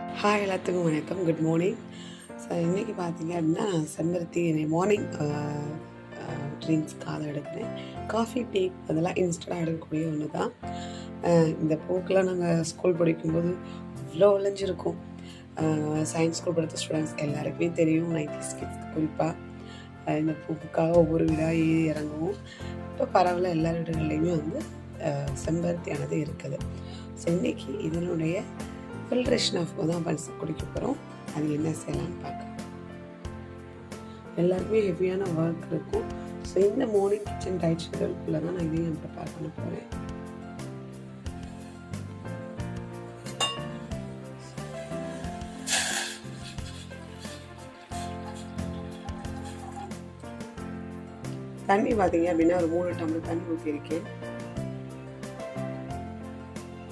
Hi எல்லாத்துக்கும் வணக்கம். Good morning so இன்றைக்கி பார்த்தீங்க அப்படின்னா செம்பருத்தி மார்னிங் ட்ரிங்க்ஸ் காலை எடுக்கிறேன். காஃபி டீ அதெல்லாம் இன்ஸ்டண்ட்டாக எடுக்கக்கூடிய ஒன்று தான் இந்த பூக்கெலாம் நாங்கள் ஸ்கூல் படிக்கும்போது அவ்வளோ விளைஞ்சிருக்கும். சயின்ஸ் ஸ்கூல் படித்த ஸ்டூடெண்ட்ஸ் எல்லாருக்குமே தெரியும். நைன்டி ஸ்கிட்ஸ் குறிப்பாக இந்த பூக்குக்காக ஒவ்வொரு வீடாக ஏறி இறங்குவோம். இப்போ பரவாயில்ல எல்லா வீடுகள்லையுமே வந்து செம்பருத்தியானது இருக்குது. ஸோ இன்றைக்கி இதனுடைய ஃபில்ட்ரேஷன் ஆஃப் தான் பண்ணி குடிக்க போகிறோம் அது என்ன செய்யலாம்னு பார்க்கலாம். எல்லாருக்குமே ஹெவியான ஒர்க் இருக்கும். ஸோ இந்த மார்னிங் கிச்சன் டயட் ஷெடியூல்குள்ளே தான் நான் இதையும் ப்ரிப்பேர் பண்ண போகிறேன் தண்ணி பார்த்தீங்க அப்படின்னா ஒரு மூணு டம்ளர் தண்ணி ஊற்றிருக்கேன்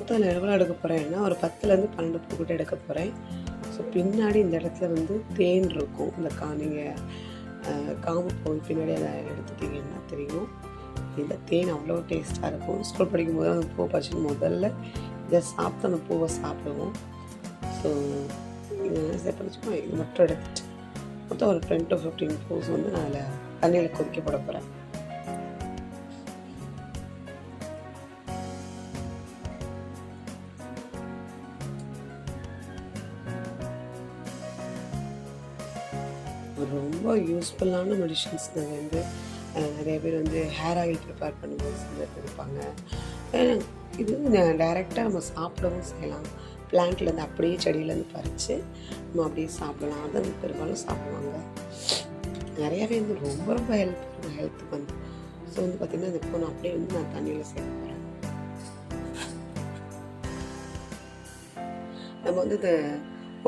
மொத்தம் நான் எவ்வளோ எடுக்க போகிறேன்னா ஒரு பத்துலேருந்து பன்னெண்டு பூ கிட்டே எடுக்க போகிறேன் ஸோ பின்னாடி இந்த இடத்துல வந்து தேன் இருக்கும். இந்த கா நீங்கள் காம்பு போய் பின்னாடி அதை எடுத்துட்டீங்கன்னா தெரியும். இந்த தேன் அவ்வளோ டேஸ்ட்டாக இருக்கும். ஸ்கூல் படிக்கும்போது அந்த பூ பறிச்சு முதல்ல இதை சாப்பிட்டு அந்த பூவை சாப்பிடுவோம். ஸோ இது செப்பரிச்சுமா இது மட்டும் எடுத்துட்டு மொத்தம் ஒரு டென் டு ஃபிஃப்டீன் பூஸ் வந்து நான் அதில் தண்ணியில் கொதிக்க போட போகிறேன் ஒரு ரொம்ப யூஸ்ஃபுல்லான மெடிஷன்ஸ் நாங்கள் வந்து நிறைய பேர் வந்து ஹேர் ஆயில் ப்ரிப்பேர் பண்ணும்போது செஞ்சு இருப்பாங்க இது டைரெக்டாக நம்ம சாப்பிடவும் செய்யலாம். பிளான்ட்லேருந்து அப்படியே செடியிலேருந்து பறித்து நம்ம அப்படியே சாப்பிடலாம். அதை வந்து பெரும்பாலும் சாப்பிடுவாங்க. நிறையாவே வந்து ரொம்ப ரொம்ப ஹெல்ப் பண்ணும் ஹெல்த்துக்கு வந்து. ஸோ வந்து பார்த்திங்கன்னா அது இப்போ அப்படியே வந்து நான் தண்ணியில் சேர்க்க போகிறேன் நம்ம வந்து இந்த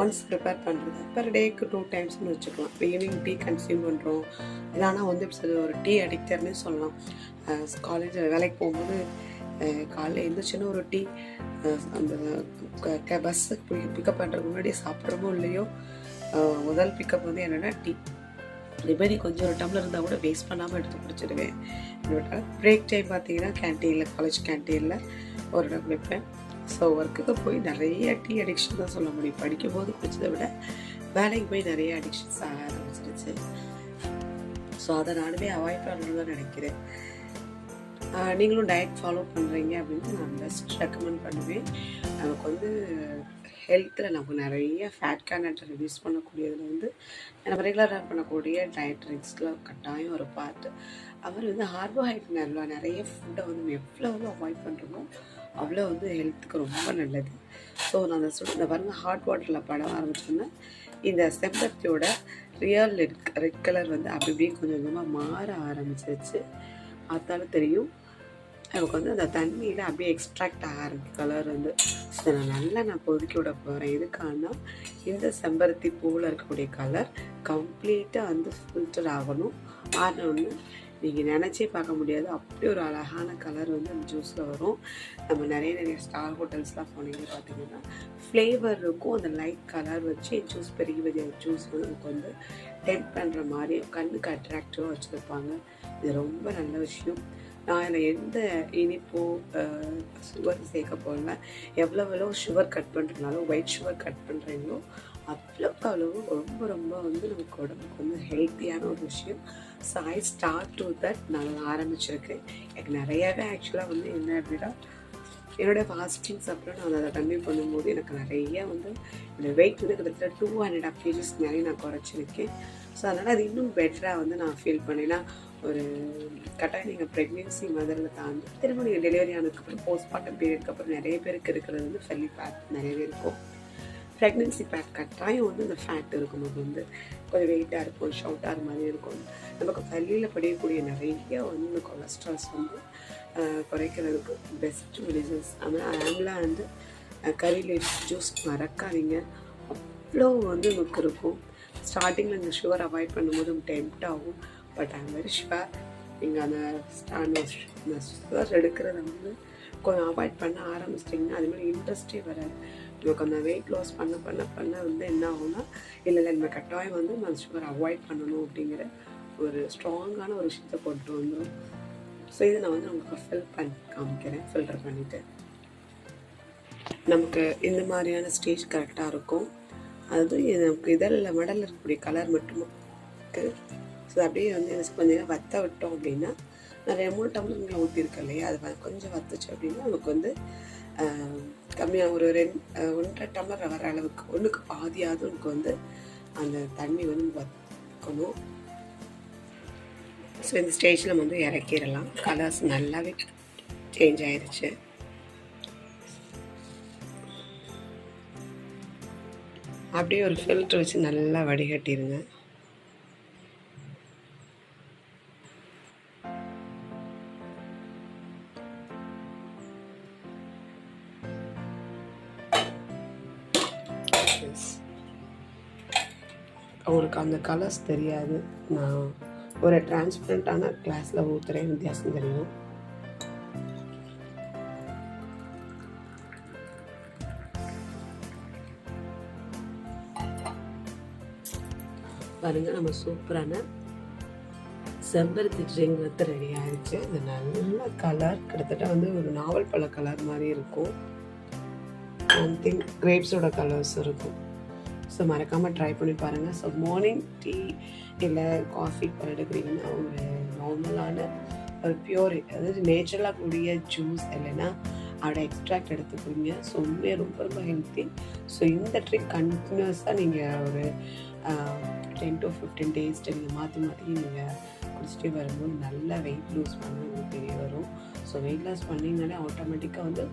ஒன்ஸ் ப்ரிப்பேர் பண்ணுறது பர் டேக்கு டூ டைம்ஸ்னு வச்சுக்கலாம். ஈவினிங் டீ கன்சியூம் பண்ணுறோம் இல்லைனா வந்து சில ஒரு டீ அடிக்டர்னே சொல்லலாம். காலேஜ் வேலைக்கு போகும்போது காலையில் காலைல எழுந்திரிச்சுன்னு ஒரு டீ அந்த பஸ்ஸு பிக்கப் பண்ணுறதுக்கு முன்னாடி சாப்பிட்றமோ இல்லையோ முதல் பிக்கப் வந்து என்னென்னா டீ ரிபரி கொஞ்சம் ஒரு டம்ளர் இருந்தால் கூட வேஸ்ட் பண்ணாமல் எடுத்து குடிச்சிடுவேன். பிரேக் டைம் பார்த்தீங்கன்னா கேன்டீனில் காலேஜ் கேன்டீனில் ஒரு இடம் வைப்பேன் ஸோ ஒர்க்குக்கு போய் நிறைய டீ அடிக்ஷன் தான் சொல்ல முடியும். படிக்கும் போது குடிச்சதை விட வேலைக்கு போய் நிறைய அடிக்ஷன்ஸ் ஆக ஆரம்பிச்சிருச்சு. ஸோ அதை நானுமே அவாய்ட் பண்ணணும்னு தான் நினைக்கிறேன். நீங்களும் டயட் ஃபாலோ பண்ணுறீங்க அப்படின்னு நான் பெஸ்ட் ரெக்கமெண்ட் பண்ணுவேன். நமக்கு வந்து ஹெல்த்தில் நமக்கு நிறைய ஃபேட் கேனட்டை ரிடியூஸ் பண்ணக்கூடியதில் வந்து நம்ம ரெகுலராக பண்ணக்கூடிய டயட் ட்ரிங்க்ஸில் கட்டாயம் ஒரு பார்ட் அவர் வந்து கார்போஹைட்ரேட் நல்லா நிறைய ஃபுட்டை வந்து எவ்வளோ எவ்வளோ அவாய்ட் பண்ணுறோமோ அவ்வளோ வந்து ஹெல்த்துக்கு ரொம்ப நல்லது. ஸோ நான் அந்த சொல்ல பாருங்கள் ஹாட் வாட்டரில் படம் ஆரம்பிச்சோன்னா இந்த செம்பருத்தியோட ரியல் ரெட் ரெட் கலர் வந்து அப்படி இப்படியே கொஞ்சம் கொஞ்சமாக மாற ஆரம்பிச்சிருச்சு. பார்த்தாலும் தெரியும். நமக்கு வந்து அந்த தண்ணியில் அப்படியே எக்ஸ்ட்ராக்ட் ஆகிருக்கு கலர் வந்து. ஸோ நான் நல்லா நான் கொதிக்க விட போகிறேன் எதுக்கானா இந்த செம்பருத்தி பூவில் இருக்கக்கூடிய கலர் கம்ப்ளீட்டாக வந்து ஃபில்டர் ஆகணும். ஆனோன்னு நீங்கள் நினச்சே பார்க்க முடியாது. அப்படி ஒரு அழகான கலர் வந்து அந்த ஜூஸில் வரும். நம்ம நிறைய நிறைய ஸ்டார் ஹோட்டல்ஸ்லாம் போனீங்க பார்த்தீங்கன்னா ஃப்ளேவர் இருக்கும் அந்த லைட் கலர் வச்சு ஜூஸ் பெரிய பெரிய ஜூஸ் வந்து நமக்கு வந்து டெம்ப் பண்ணுற மாதிரி கண்ணுக்கு அட்ராக்டிவாக வச்சுருப்பாங்க. இது ரொம்ப நல்ல விஷயம். நான் இதில் எந்த இனிப்போ சுகர் சேர்க்க போடல எவ்வளோ எவ்வளோ சுகர் கட் பண்ணுறதுனாலும் ஒயிட் சுகர் கட் பண்ணுறீங்களோ அவ்வளோக்கு அளவு ரொம்ப ரொம்ப வந்து நமக்கு உடம்புக்கு வந்து ஹெல்த்தியான ஒரு விஷயம். So I start to that நான் ஆரம்பிச்சிருக்கேன். எனக்கு நிறையாவே ஆக்சுவலாக வந்து என்ன அப்படின்னா என்னோடய ஃபாஸ்டிங்ஸ் அப்புறம் நான் அதை கன்டினியூ பண்ணும்போது எனக்கு நிறைய வந்து என்னோடய வெயிட் வந்து கிட்டத்தட்ட டூ ஹண்ட்ரட் ஆஃப் கேஜிஸ் நிறைய நான் குறைச்சிருக்கேன். ஸோ அதனால் அது இன்னும் பெட்டராக வந்து நான் ஃபீல் பண்ணேன்னா ஒரு கட்டாயம் நீங்கள் ப்ரெக்னென்சி மதரில் தாண்டி திரும்ப நீங்கள் டெலிவரி ஆனதுக்கப்புறம் போஸ்ட்மார்ட்டம் பீரியட்க்கு அப்புறம் நிறைய பேருக்கு இருக்கிறது வந்து ஃபெல்லி ஃபேட் நிறையவே இருக்கும். ப்ரெக்னென்சி பேட் கட்டாயம் வந்து அந்த ஃபேட் இருக்கும். அது வந்து கொஞ்சம் வெயிட்டாக இருக்கும் ஷவுட்டாக மாதிரி இருக்கும். நமக்கு பள்ளியில் படியக்கூடிய நிறைய வந்து கொலஸ்ட்ரால்ஸ் வந்து குறைக்கிறதுக்கு பெஸ்ட் மெடிசன்ஸ் ஆனால் ஆம்லா வந்து கறி லீஃப் ஜூஸ் மறக்காதீங்க. அவ்வளோ வந்து நமக்கு இருக்கும். ஸ்டார்டிங்கில் இந்த சுகர் அவாய்ட் பண்ணும்போது டெம்ட் ஆகும். பட் ஐம் வெரி ஷுவர் நீங்கள் அந்த ஸ்டாண்ட் அந்த எடுக்கிறத வந்து கொஞ்சம் அவாய்ட் பண்ண ஆரம்பிச்சிட்டிங்கன்னா அது மாதிரி இன்ட்ரெஸ்டே வராது. நமக்கு அந்த வெயிட் லாஸ் பண்ண பண்ண பண்ண வந்து என்ன ஆகும்னா இல்லை இல்லை நம்ம கட்டாயம் வந்து நம்ம சுகர் அவாய்ட் பண்ணணும் அப்படிங்கிற ஒரு ஸ்ட்ராங்கான ஒரு விஷயத்தை கொண்டு வந்துடும் ஸோ இதை நான் வந்து உங்களுக்கு ஃபில் பண்ணி காமிக்கிறேன். ஃபில்டர் பண்ணிவிட்டு நமக்கு இந்த மாதிரியான ஸ்டேஜ் கரெக்டாக இருக்கும். அது நமக்கு இதழில் மடலில் இருக்கக்கூடிய கலர் மட்டுமா இருக்குது ஸோ அப்படியே வந்து எனக்கு கொஞ்சம் நேரம் வத்த விட்டோம் அப்படின்னா நிறைய மூணு டம்ளர் ஊற்றிருக்கேன் இல்லையா? அது வ- கொஞ்சம் வத்துச்சு அப்படின்னா நமக்கு வந்து கம்மியாக ஒரு ரெண்டு ஒன்றரை டம்ளர் வர அளவுக்கு ஒன்றுக்கு பாதியாவது நமக்கு வந்து அந்த தண்ணி வந்து வத்தக்கணும் ஸோ இந்த ஸ்டேஜில் நம்ம வந்து இறக்கிடலாம். கலர்ஸ் நல்லாவே சேஞ்ச் ஆயிடுச்சு அப்படியே ஒரு ஃபில்ட்ரு வச்சு நல்லா வடிகட்டிடுங்க அவங்களுக்கு அந்த கலர்ஸ் தெரியாது. நான் ஒரு டிரான்ஸ்பரண்ட்டான கிளாஸில் ஊற்றுறேன் வித்தியாசம் தெரியும். பாருங்க நம்ம சூப்பரான செம்பருத்தி ட்ரிங்க் வந்து ரெடி ஆயிடுச்சு. இது நல்ல கலர் கிட்டத்தட்ட வந்து ஒரு நாவல் பழ கலர் மாதிரி இருக்கும். சம்திங் கிரேப்ஸோட கலர்ஸ் இருக்கும். ஸோ மறக்காமல் ட்ரை பண்ணி பாருங்கள் ஸோ மார்னிங் டீ இல்லை காஃபி எடுக்கிறீங்கன்னா ஒரு நார்மலான ஒரு பியூர் அதாவது நேச்சுரலாக கூடிய ஜூஸ் இல்லைன்னா அதோட எக்ஸ்ட்ராக்ட் எடுத்துக்கிறீங்க ஸோ உண்மையாக ரொம்ப ரொம்ப ஹெல்த்தி ஸோ இந்த ட்ரிக் கண்டினியூஸாக நீங்கள் ஒரு டென் டு ஃபிஃப்டீன் டேஸ் நீங்கள் மாற்றி மாற்றி நீங்கள் குடிச்சிட்டே வரும்போது நல்லா வெயிட் லூஸ் பண்ணி உங்களுக்கு தெரிய வரும். ஸோ வெயிட் லாஸ் பண்ணிங்கனாலே ஆட்டோமேட்டிக்காக வந்து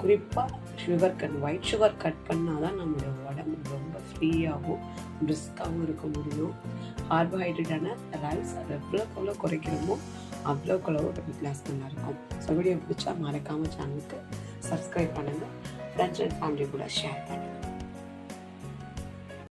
குறிப்பாக sugar cut white sugar cut பண்ணால் தான் நம்மளோட உடம்பு ரொம்ப ஃப்ரீயாகவும் ரிஸ்க்காகவும் இருக்க முடியும். கார்போஹைட்ரேட்டான ரைஸ் அதை எவ்வளோக்கு எவ்வளோ குறைக்கிறோமோ அவ்வளோக்கு அளவு வெயிட் லாஸ் நல்லாயிருக்கும் ஸோ வீடியோ பிடிச்சா மறக்காமல் சேனலுக்கு சப்ஸ்கிரைப் பண்ணுங்கள் ஃப்ரெண்ட்ஸ் அண்ட் ஃபேமிலி கூட ஷேர் பண்ணுங்கள்